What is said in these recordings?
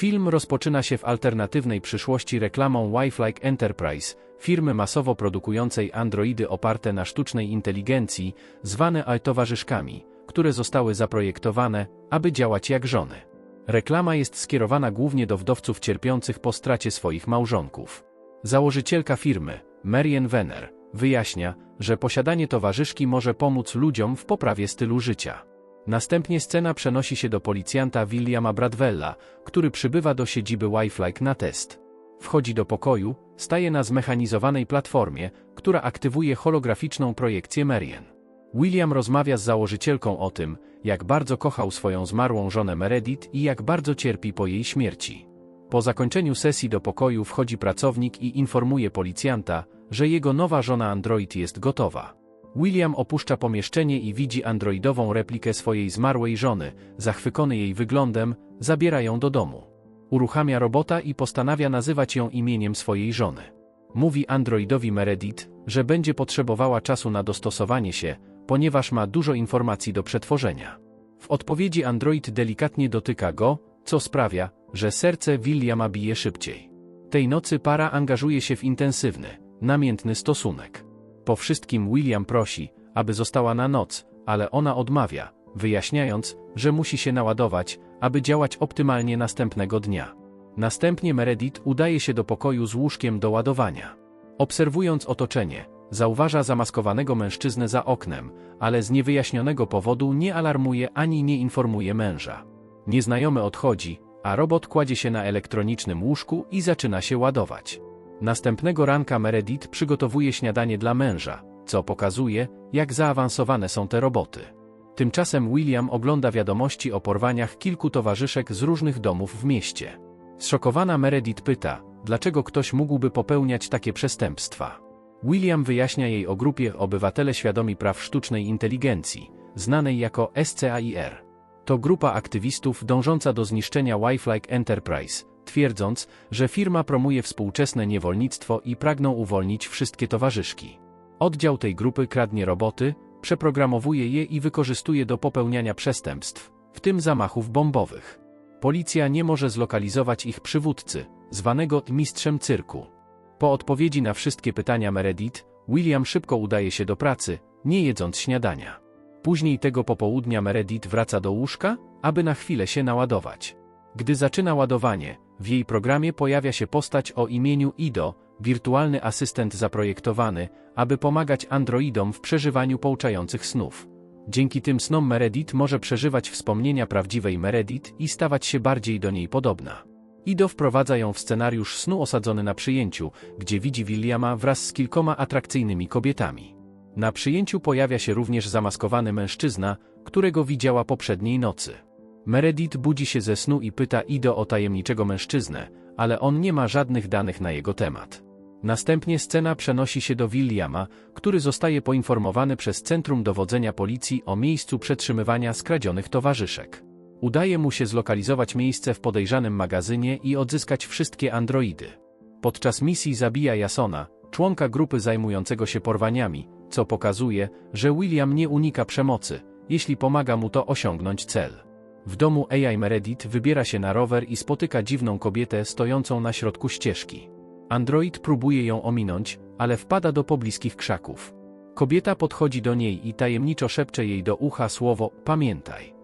Film rozpoczyna się w alternatywnej przyszłości reklamą Wife-like Enterprise, firmy masowo produkującej androidy oparte na sztucznej inteligencji, zwane towarzyszkami, które zostały zaprojektowane, aby działać jak żony. Reklama jest skierowana głównie do wdowców cierpiących po stracie swoich małżonków. Założycielka firmy, Marian Wenner, wyjaśnia, że posiadanie towarzyszki może pomóc ludziom w poprawie stylu życia. Następnie scena przenosi się do policjanta Williama Bradwella, który przybywa do siedziby Wifelike na test. Wchodzi do pokoju, staje na zmechanizowanej platformie, która aktywuje holograficzną projekcję Marian. William rozmawia z założycielką o tym, jak bardzo kochał swoją zmarłą żonę Meredith i jak bardzo cierpi po jej śmierci. Po zakończeniu sesji do pokoju wchodzi pracownik i informuje policjanta, że jego nowa żona android jest gotowa. William opuszcza pomieszczenie i widzi androidową replikę swojej zmarłej żony, zachwycony jej wyglądem, zabiera ją do domu. Uruchamia robota i postanawia nazywać ją imieniem swojej żony. Mówi androidowi Meredith, że będzie potrzebowała czasu na dostosowanie się, ponieważ ma dużo informacji do przetworzenia. W odpowiedzi android delikatnie dotyka go, co sprawia, że serce Williama bije szybciej. Tej nocy para angażuje się w intensywny, namiętny stosunek. Po wszystkim William prosi, aby została na noc, ale ona odmawia, wyjaśniając, że musi się naładować, aby działać optymalnie następnego dnia. Następnie Meredith udaje się do pokoju z łóżkiem do ładowania. Obserwując otoczenie, zauważa zamaskowanego mężczyznę za oknem, ale z niewyjaśnionego powodu nie alarmuje ani nie informuje męża. Nieznajomy odchodzi, a robot kładzie się na elektronicznym łóżku i zaczyna się ładować. Następnego ranka Meredith przygotowuje śniadanie dla męża, co pokazuje, jak zaawansowane są te roboty. Tymczasem William ogląda wiadomości o porwaniach kilku towarzyszek z różnych domów w mieście. Zszokowana Meredith pyta, dlaczego ktoś mógłby popełniać takie przestępstwa. William wyjaśnia jej o grupie Obywatele Świadomi Praw Sztucznej Inteligencji, znanej jako SCAIR. To grupa aktywistów dążąca do zniszczenia Wife-like Enterprise, twierdząc, że firma promuje współczesne niewolnictwo i pragną uwolnić wszystkie towarzyszki. Oddział tej grupy kradnie roboty, przeprogramowuje je i wykorzystuje do popełniania przestępstw, w tym zamachów bombowych. Policja nie może zlokalizować ich przywódcy, zwanego mistrzem cyrku. Po odpowiedzi na wszystkie pytania Meredith, William szybko udaje się do pracy, nie jedząc śniadania. Później tego popołudnia Meredith wraca do łóżka, aby na chwilę się naładować. Gdy zaczyna ładowanie, w jej programie pojawia się postać o imieniu Ido, wirtualny asystent zaprojektowany, aby pomagać androidom w przeżywaniu pouczających snów. Dzięki tym snom Meredith może przeżywać wspomnienia prawdziwej Meredith i stawać się bardziej do niej podobna. Ido wprowadza ją w scenariusz snu osadzony na przyjęciu, gdzie widzi Williama wraz z kilkoma atrakcyjnymi kobietami. Na przyjęciu pojawia się również zamaskowany mężczyzna, którego widziała poprzedniej nocy. Meredith budzi się ze snu i pyta Ido o tajemniczego mężczyznę, ale on nie ma żadnych danych na jego temat. Następnie scena przenosi się do Williama, który zostaje poinformowany przez Centrum Dowodzenia Policji o miejscu przetrzymywania skradzionych towarzyszek. Udaje mu się zlokalizować miejsce w podejrzanym magazynie i odzyskać wszystkie androidy. Podczas misji zabija Jasona, członka grupy zajmującego się porwaniami, co pokazuje, że William nie unika przemocy, jeśli pomaga mu to osiągnąć cel. W domu AI Meredith wybiera się na rower i spotyka dziwną kobietę stojącą na środku ścieżki. Android próbuje ją ominąć, ale wpada do pobliskich krzaków. Kobieta podchodzi do niej i tajemniczo szepcze jej do ucha słowo pamiętaj.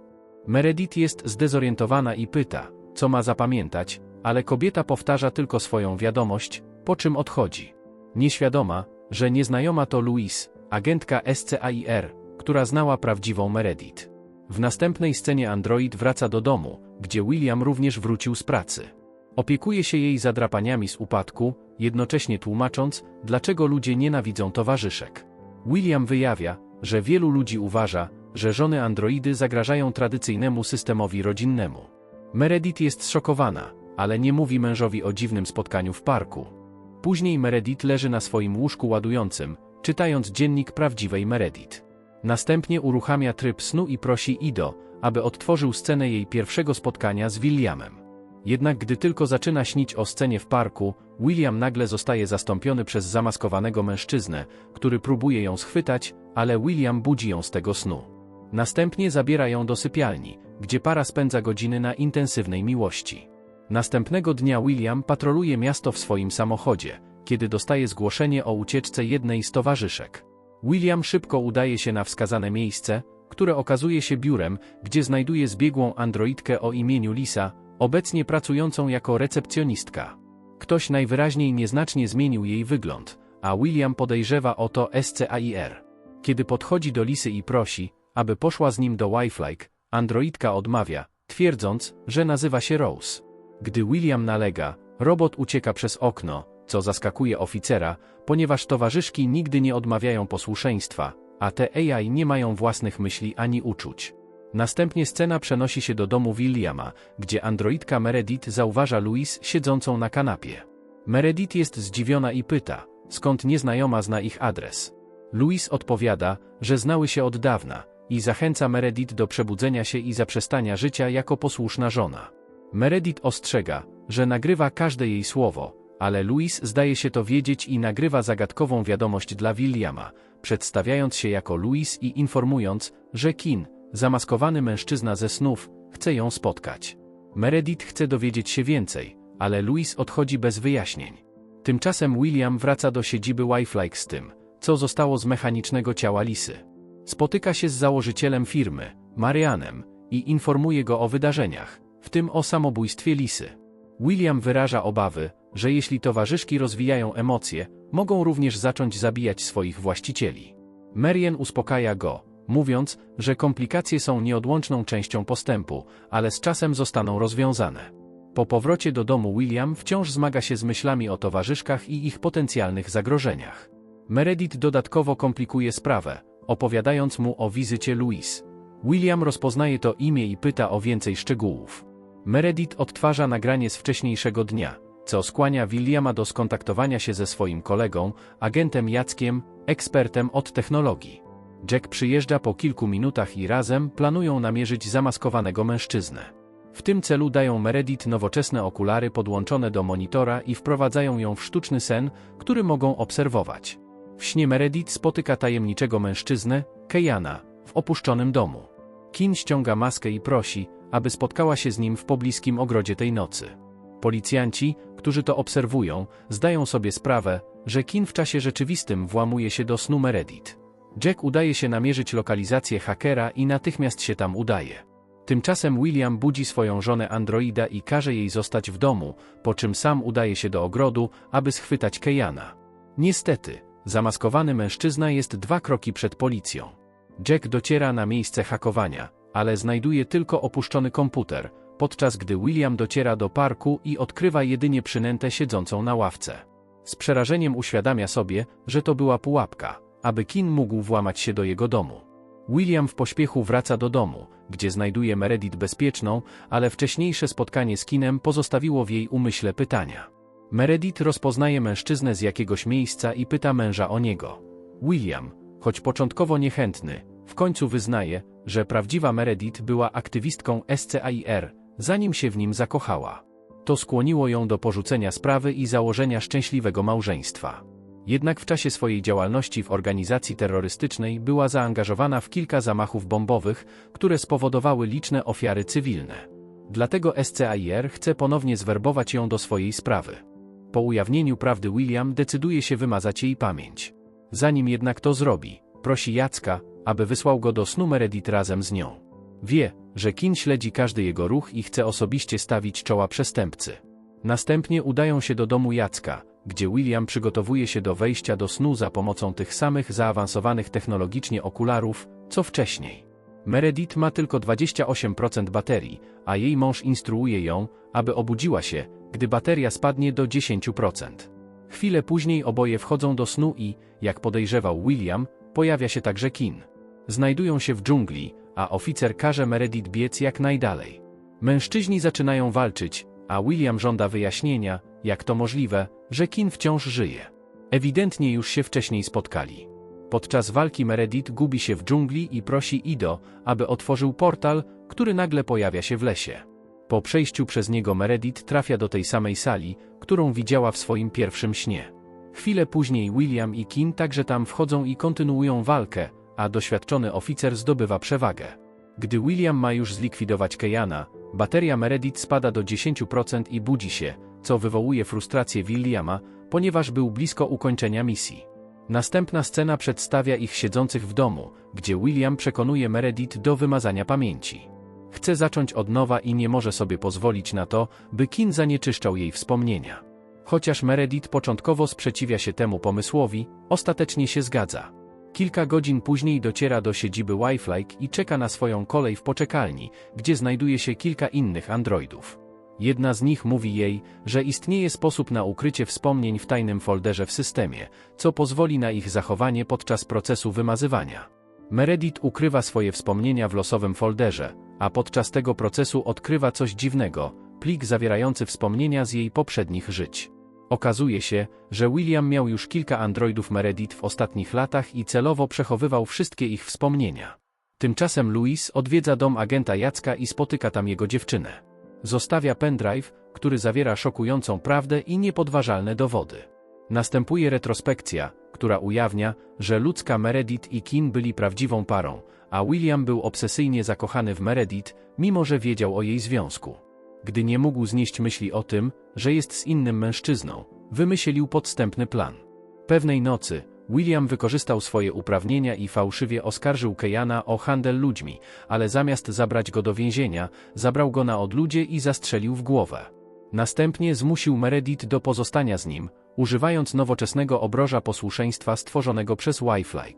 Meredith jest zdezorientowana i pyta, co ma zapamiętać, ale kobieta powtarza tylko swoją wiadomość, po czym odchodzi. Nieświadoma, że nieznajoma to Louise, agentka SCAIR, która znała prawdziwą Meredith. W następnej scenie android wraca do domu, gdzie William również wrócił z pracy. Opiekuje się jej zadrapaniami z upadku, jednocześnie tłumacząc, dlaczego ludzie nienawidzą towarzyszek. William wyjawia, że wielu ludzi uważa, że żony androidy zagrażają tradycyjnemu systemowi rodzinnemu. Meredith jest zszokowana, ale nie mówi mężowi o dziwnym spotkaniu w parku. Później Meredith leży na swoim łóżku ładującym, czytając dziennik prawdziwej Meredith. Następnie uruchamia tryb snu i prosi Ido, aby odtworzył scenę jej pierwszego spotkania z Williamem. Jednak gdy tylko zaczyna śnić o scenie w parku, William nagle zostaje zastąpiony przez zamaskowanego mężczyznę, który próbuje ją schwytać, ale William budzi ją z tego snu. Następnie zabiera ją do sypialni, gdzie para spędza godziny na intensywnej miłości. Następnego dnia William patroluje miasto w swoim samochodzie, kiedy dostaje zgłoszenie o ucieczce jednej z towarzyszek. William szybko udaje się na wskazane miejsce, które okazuje się biurem, gdzie znajduje zbiegłą androidkę o imieniu Lisa, obecnie pracującą jako recepcjonistka. Ktoś najwyraźniej nieznacznie zmienił jej wygląd, a William podejrzewa o to SCAIR. Kiedy podchodzi do Lisy i prosi, aby poszła z nim do Wi-Fi, androidka odmawia, twierdząc, że nazywa się Rose. Gdy William nalega, robot ucieka przez okno, co zaskakuje oficera, ponieważ towarzyszki nigdy nie odmawiają posłuszeństwa, a te AI nie mają własnych myśli ani uczuć. Następnie scena przenosi się do domu Williama, gdzie androidka Meredith zauważa Louise siedzącą na kanapie. Meredith jest zdziwiona i pyta, skąd nieznajoma zna ich adres. Louise odpowiada, że znały się od dawna i zachęca Meredith do przebudzenia się i zaprzestania życia jako posłuszna żona. Meredith ostrzega, że nagrywa każde jej słowo, ale Louis zdaje się to wiedzieć i nagrywa zagadkową wiadomość dla Williama, przedstawiając się jako Louis i informując, że Kin, zamaskowany mężczyzna ze snów, chce ją spotkać. Meredith chce dowiedzieć się więcej, ale Louis odchodzi bez wyjaśnień. Tymczasem William wraca do siedziby Wiflike z tym, co zostało z mechanicznego ciała Lisy. Spotyka się z założycielem firmy, Marianem, i informuje go o wydarzeniach, w tym o samobójstwie Lisy. William wyraża obawy, że jeśli towarzyszki rozwijają emocje, mogą również zacząć zabijać swoich właścicieli. Marian uspokaja go, mówiąc, że komplikacje są nieodłączną częścią postępu, ale z czasem zostaną rozwiązane. Po powrocie do domu William wciąż zmaga się z myślami o towarzyszkach i ich potencjalnych zagrożeniach. Meredith dodatkowo komplikuje sprawę, opowiadając mu o wizycie Louise. William rozpoznaje to imię i pyta o więcej szczegółów. Meredith odtwarza nagranie z wcześniejszego dnia, co skłania Williama do skontaktowania się ze swoim kolegą, agentem Jackiem, ekspertem od technologii. Jack przyjeżdża po kilku minutach i razem planują namierzyć zamaskowanego mężczyznę. W tym celu dają Meredith nowoczesne okulary podłączone do monitora i wprowadzają ją w sztuczny sen, który mogą obserwować. W śnie Meredith spotyka tajemniczego mężczyznę, Kejana, w opuszczonym domu. Kin ściąga maskę i prosi, aby spotkała się z nim w pobliskim ogrodzie tej nocy. Policjanci, którzy to obserwują, zdają sobie sprawę, że Kin w czasie rzeczywistym włamuje się do snu Meredith. Jack udaje się namierzyć lokalizację hakera i natychmiast się tam udaje. Tymczasem William budzi swoją żonę androida i każe jej zostać w domu, po czym sam udaje się do ogrodu, aby schwytać Kejana. Niestety, zamaskowany mężczyzna jest dwa kroki przed policją. Jack dociera na miejsce hakowania, ale znajduje tylko opuszczony komputer, podczas gdy William dociera do parku i odkrywa jedynie przynętę siedzącą na ławce. Z przerażeniem uświadamia sobie, że to była pułapka, aby Kin mógł włamać się do jego domu. William w pośpiechu wraca do domu, gdzie znajduje Meredith bezpieczną, ale wcześniejsze spotkanie z Kinem pozostawiło w jej umyśle pytania. Meredith rozpoznaje mężczyznę z jakiegoś miejsca i pyta męża o niego. William, choć początkowo niechętny, w końcu wyznaje, że prawdziwa Meredith była aktywistką SCAIR, zanim się w nim zakochała. To skłoniło ją do porzucenia sprawy i założenia szczęśliwego małżeństwa. Jednak w czasie swojej działalności w organizacji terrorystycznej była zaangażowana w kilka zamachów bombowych, które spowodowały liczne ofiary cywilne. Dlatego SCAIR chce ponownie zwerbować ją do swojej sprawy. Po ujawnieniu prawdy William decyduje się wymazać jej pamięć. Zanim jednak to zrobi, prosi Jacka, aby wysłał go do snu Meredith razem z nią. Wie, że Kin śledzi każdy jego ruch i chce osobiście stawić czoła przestępcy. Następnie udają się do domu Jacka, gdzie William przygotowuje się do wejścia do snu za pomocą tych samych zaawansowanych technologicznie okularów, co wcześniej. Meredith ma tylko 28% baterii, a jej mąż instruuje ją, aby obudziła się, gdy bateria spadnie do 10%. Chwilę później oboje wchodzą do snu i, jak podejrzewał William, pojawia się także Kin. Znajdują się w dżungli, a oficer każe Meredith biec jak najdalej. Mężczyźni zaczynają walczyć, a William żąda wyjaśnienia, jak to możliwe, że Kin wciąż żyje. Ewidentnie już się wcześniej spotkali. Podczas walki Meredith gubi się w dżungli i prosi Ido, aby otworzył portal, który nagle pojawia się w lesie. Po przejściu przez niego Meredith trafia do tej samej sali, którą widziała w swoim pierwszym śnie. Chwilę później William i Kin także tam wchodzą i kontynuują walkę, a doświadczony oficer zdobywa przewagę. Gdy William ma już zlikwidować Kejana, Bateria Meredith spada do 10% i budzi się, co wywołuje frustrację Williama, ponieważ był blisko ukończenia misji. Następna scena przedstawia ich siedzących w domu, gdzie William przekonuje Meredith do wymazania pamięci. Chce zacząć od nowa i nie może sobie pozwolić na to, by Kin zanieczyszczał jej wspomnienia. Chociaż Meredith początkowo sprzeciwia się temu pomysłowi, ostatecznie się zgadza. Kilka godzin później dociera do siedziby Wi-Fi i czeka na swoją kolej w poczekalni, gdzie znajduje się kilka innych androidów. Jedna z nich mówi jej, że istnieje sposób na ukrycie wspomnień w tajnym folderze w systemie, co pozwoli na ich zachowanie podczas procesu wymazywania. Meredith ukrywa swoje wspomnienia w losowym folderze, a podczas tego procesu odkrywa coś dziwnego plik zawierający wspomnienia z jej poprzednich żyć. Okazuje się, że William miał już kilka androidów Meredith w ostatnich latach i celowo przechowywał wszystkie ich wspomnienia. Tymczasem Louis odwiedza dom agenta Jacka i spotyka tam jego dziewczynę. Zostawia pendrive, który zawiera szokującą prawdę i niepodważalne dowody. Następuje retrospekcja, która ujawnia, że ludzka Meredith i Kin byli prawdziwą parą, a William był obsesyjnie zakochany w Meredith, mimo że wiedział o jej związku. Gdy nie mógł znieść myśli o tym, że jest z innym mężczyzną, wymyślił podstępny plan. Pewnej nocy, William wykorzystał swoje uprawnienia i fałszywie oskarżył Kejana o handel ludźmi, ale zamiast zabrać go do więzienia, zabrał go na odludzie i zastrzelił w głowę. Następnie zmusił Meredith do pozostania z nim, używając nowoczesnego obroża posłuszeństwa stworzonego przez Wi-Fly.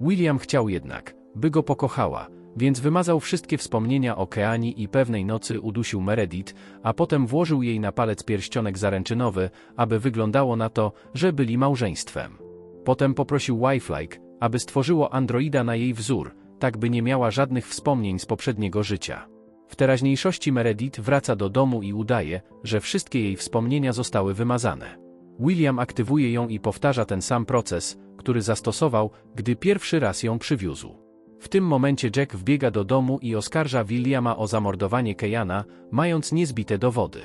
William chciał jednak, by go pokochała, więc wymazał wszystkie wspomnienia o Keani i pewnej nocy udusił Meredith, a potem włożył jej na palec pierścionek zaręczynowy, aby wyglądało na to, że byli małżeństwem. Potem poprosił Wi-Fly, aby stworzyło androida na jej wzór, tak by nie miała żadnych wspomnień z poprzedniego życia. W teraźniejszości Meredith wraca do domu i udaje, że wszystkie jej wspomnienia zostały wymazane. William aktywuje ją i powtarza ten sam proces, który zastosował, gdy pierwszy raz ją przywiózł. W tym momencie Jack wbiega do domu i oskarża Williama o zamordowanie Kejana, mając niezbite dowody.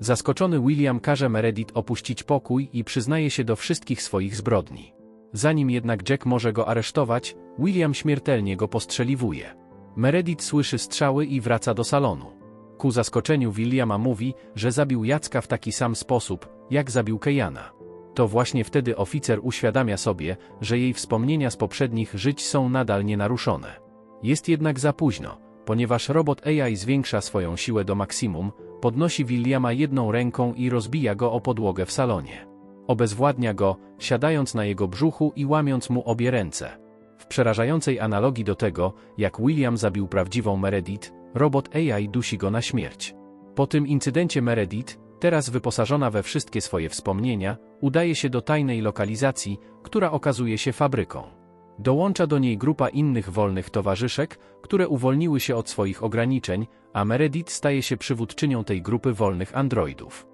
Zaskoczony William każe Meredith opuścić pokój i przyznaje się do wszystkich swoich zbrodni. Zanim jednak Jack może go aresztować, William śmiertelnie go postrzeliwuje. Meredith słyszy strzały i wraca do salonu. Ku zaskoczeniu Williama mówi, że zabił Jacka w taki sam sposób, jak zabił Kejana. To właśnie wtedy oficer uświadamia sobie, że jej wspomnienia z poprzednich żyć są nadal nienaruszone. Jest jednak za późno, ponieważ robot AI zwiększa swoją siłę do maksimum, podnosi Williama jedną ręką i rozbija go o podłogę w salonie. Obezwładnia go, siadając na jego brzuchu i łamiąc mu obie ręce. W przerażającej analogii do tego, jak William zabił prawdziwą Meredith, robot AI dusi go na śmierć. Po tym incydencie Meredith, teraz wyposażona we wszystkie swoje wspomnienia, udaje się do tajnej lokalizacji, która okazuje się fabryką. Dołącza do niej grupa innych wolnych towarzyszek, które uwolniły się od swoich ograniczeń, a Meredith staje się przywódczynią tej grupy wolnych androidów.